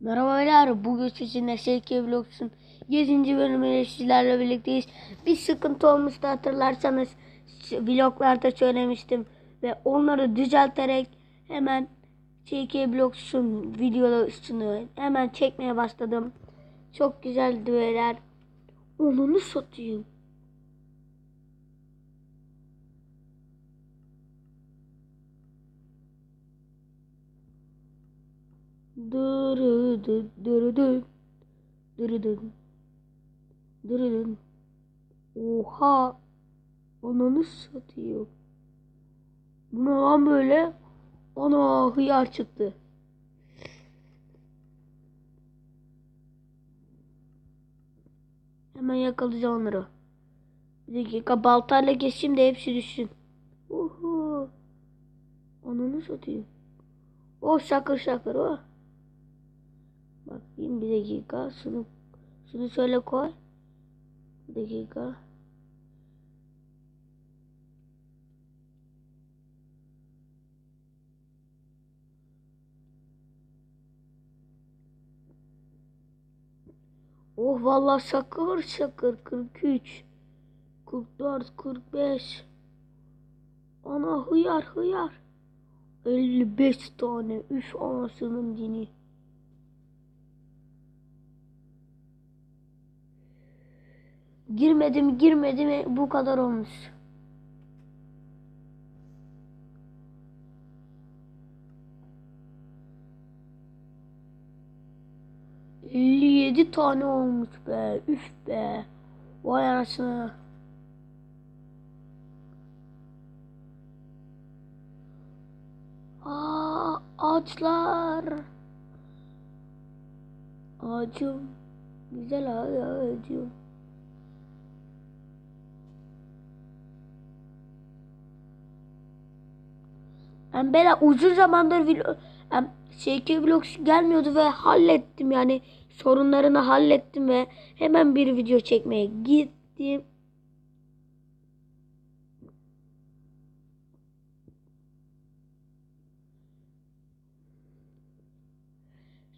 Merhaba beyler. Bugün sizinle Şevki Vlogs'un 7. bölümüyle sizlerle birlikteyiz. Bir sıkıntı olmuştu hatırlarsanız vloglarda söylemiştim. Ve onları düzelterek hemen Şevki Vlogs'un videosunu hemen çekmeye başladım. Çok güzeldi beyler. Onunu satayım. Dırıdı dırıdı dırıdı dırıdı Oha Ananı satıyor. Bu ne lan böyle? Ana hıyar çıktı. Hemen yakalayacağım onları. Bir dakika baltayla geçeyim de hepsi düşsün. Uhu. Ananı satayım. Oh şakır şakır oh. Bakayım bir dakika. Şunu şunu şöyle koy. Bir dakika. Oh vallahi şakır şakır 43 44 45 Ana hıyar hıyar 55 tane üf anasının dini Girmedim girmedim bu kadar olmuş. Yedi tane olmuş be. Üf be. Vay anasını. Aa, ağaçlar. Ağacım. Güzel ağacım. Yani ben uzun zamandır vlog, yani Vlogs gelmiyordu ve hallettim yani sorunlarını hallettim ve hemen bir video çekmeye gittim.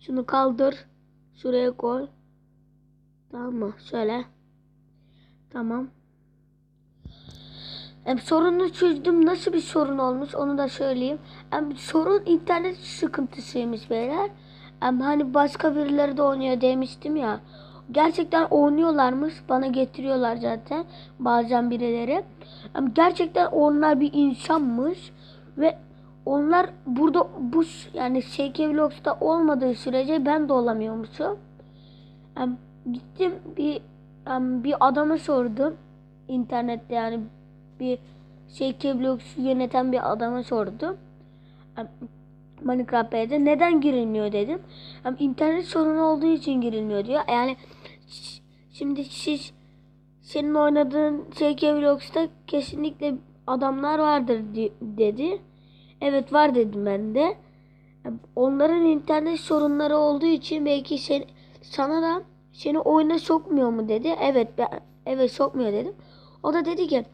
Şunu kaldır. Şuraya koy. Tamam mı? Şöyle. Tamam. Hem sorunu çözdüm. Nasıl bir sorun olmuş onu da söyleyeyim. Hem sorun internet sıkıntısıymış beyler. Hem hani başka birileri de oynuyor demiştim ya. Gerçekten oynuyorlarmış. Bana getiriyorlar zaten. Bazen birileri. Hem gerçekten onlar bir insanmış. Ve onlar burada bu yani SK Vlogs'ta olmadığı sürece ben de olamıyormuşum. Hem gittim bir hem bir adama sordum. internette yani bir şey Keblox yöneten bir adama sordum. Minecraft B'de neden girilmiyor dedim. Em, internet sorunu olduğu için girilmiyor diyor. Yani ş- şimdi siz senin oynadığın CK Vlogs'ta kesinlikle adamlar vardır di- dedi. Evet var dedim ben de. Em, Onların internet sorunları olduğu için belki sen, sana da seni oyuna sokmuyor mu dedi. Evet ben evet sokmuyor dedim. O da dedi ki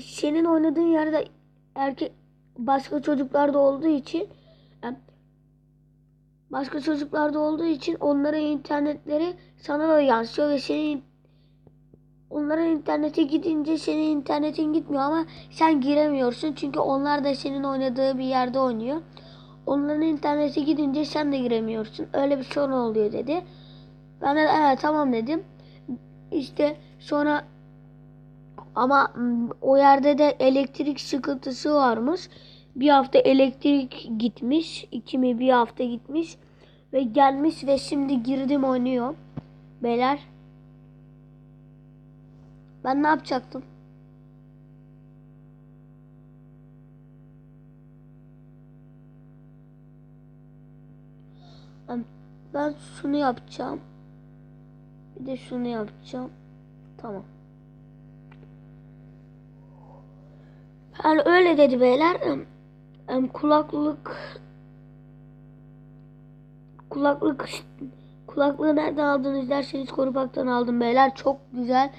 senin oynadığın yerde erkek başka çocuklar da olduğu için başka çocuklar da olduğu için onların internetleri sana da yansıyor ve senin onların internete gidince senin internetin gitmiyor ama sen giremiyorsun çünkü onlar da senin oynadığı bir yerde oynuyor. Onların internete gidince sen de giremiyorsun. Öyle bir sorun oluyor dedi. Ben de evet tamam dedim. İşte sonra ama o yerde de elektrik sıkıntısı varmış. Bir hafta elektrik gitmiş. iki mi bir hafta gitmiş. Ve gelmiş ve şimdi girdim oynuyor. Beyler. Ben ne yapacaktım? Ben şunu yapacağım. Bir de şunu yapacağım. Tamam. Yani öyle dedi beyler. Em, kulaklık kulaklık kulaklığı nereden aldınız derseniz korupaktan aldım beyler. Çok güzel.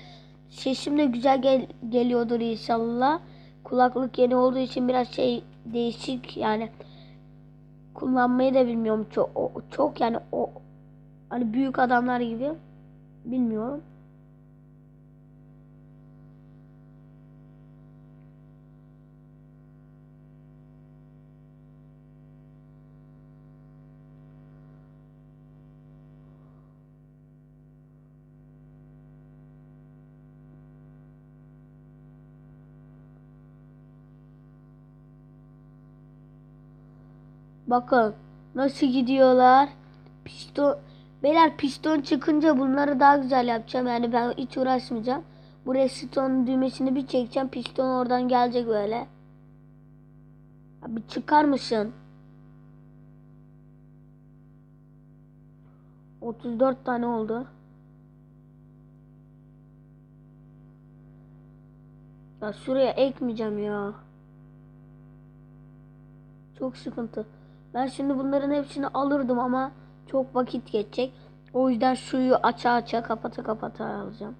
Sesim de güzel gel- geliyordur inşallah. Kulaklık yeni olduğu için biraz şey değişik yani kullanmayı da bilmiyorum çok çok yani o hani büyük adamlar gibi bilmiyorum. Bakın nasıl gidiyorlar. Piston Beyler piston çıkınca bunları daha güzel yapacağım. Yani ben hiç uğraşmayacağım. Bu piston düğmesini bir çekeceğim. Piston oradan gelecek böyle. Abi çıkar mısın? 34 tane oldu. Ya şuraya ekmeyeceğim ya. Çok sıkıntı. Ben şimdi bunların hepsini alırdım ama çok vakit geçecek. O yüzden suyu aça aça kapata kapata alacağım.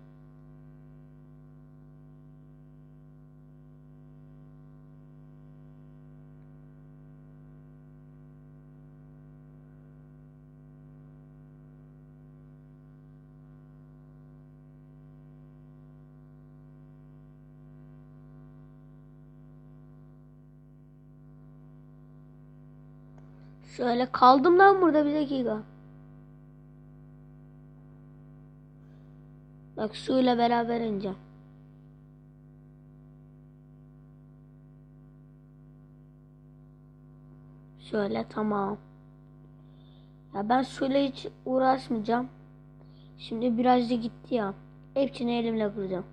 Şöyle kaldım lan burada bir dakika. Bak suyla beraber ineceğim. Şöyle tamam. Ya ben suyla hiç uğraşmayacağım. Şimdi biraz da gitti ya. Hepsini elimle kıracağım.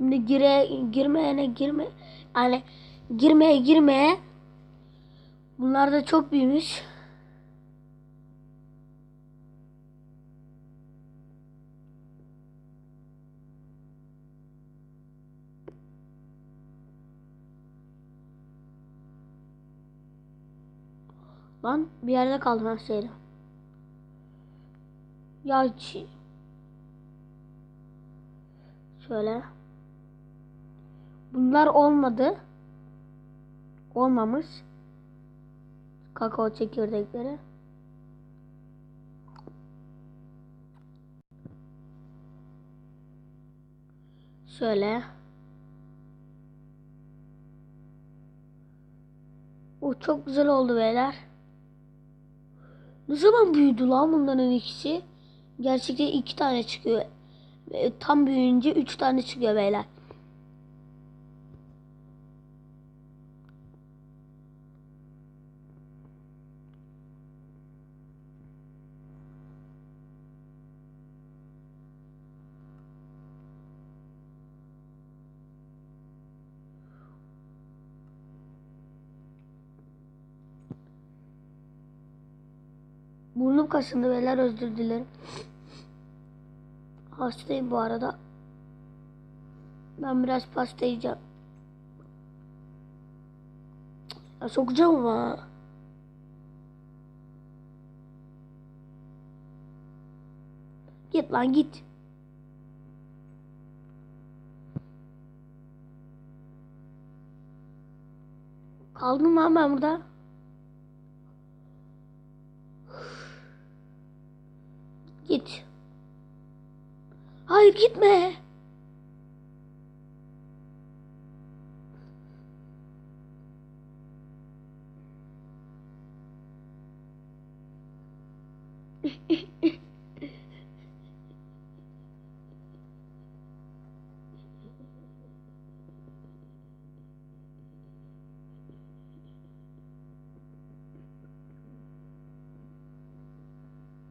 Şimdi gire girmeyene girme yani girmeye girmeye bunlar da çok büyümüş. Lan bir yerde kaldım her şeyle. Ya Şöyle. Bunlar olmadı. Olmamış. Kakao çekirdekleri. Şöyle. O çok güzel oldu beyler. Ne zaman büyüdü lan bunların ikisi? Gerçekten iki tane çıkıyor. Tam büyüyünce üç tane çıkıyor beyler. Burnum kaşındı beyler özür dilerim. Hastayım bu arada. Ben biraz pasta yiyeceğim. Ya sokacağım ama. Git lan git. Kaldım lan ben burada. Git. Hayır gitme.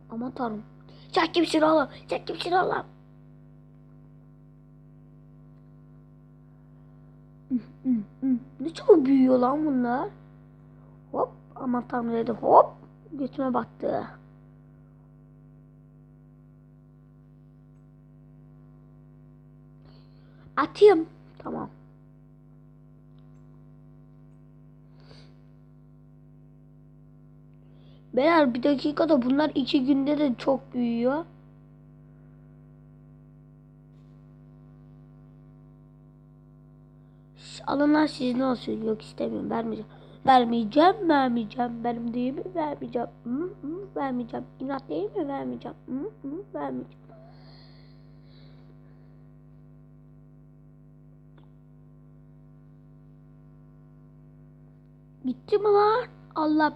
Aman tanrım. Çek kimsin oğlum? Çek kimsin oğlum? Ne çok büyüyor lan bunlar. Hop aman tanrım dedim hop götüme battı. Atayım. Tamam. Beyler bir dakikada bunlar iki günde de çok büyüyor. Lan sizin olsun. Yok istemiyorum. Vermeyeceğim. Vermeyeceğim. Vermeyeceğim. Benim değil mi? Vermeyeceğim. Hı, hı, vermeyeceğim. İnat değil mi? Vermeyeceğim. Hı, hı, vermeyeceğim. Gitti mi lan? Allah.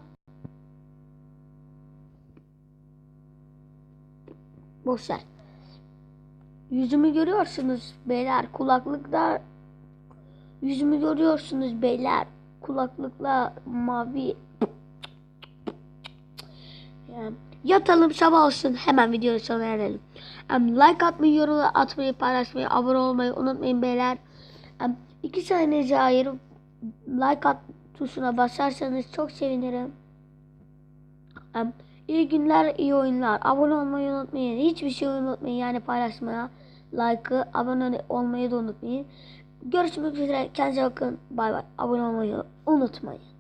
Boşver. Yüzümü görüyorsunuz beyler. Kulaklıklar Yüzümü görüyorsunuz beyler. Kulaklıkla mavi. Yatalım sabah olsun. Hemen videoyu sona erelim. Em, like atmayı, yorum atmayı, paylaşmayı, abone olmayı unutmayın beyler. Em, iki saniyenizi ayırıp like at tuşuna basarsanız çok sevinirim. Em, iyi günler, iyi oyunlar. Abone olmayı unutmayın. Hiçbir şey unutmayın. Yani paylaşmaya, like'ı, abone olmayı da unutmayın. Görüşmek üzere. Kendinize bakın. Bay bay. Abone olmayı unutmayın.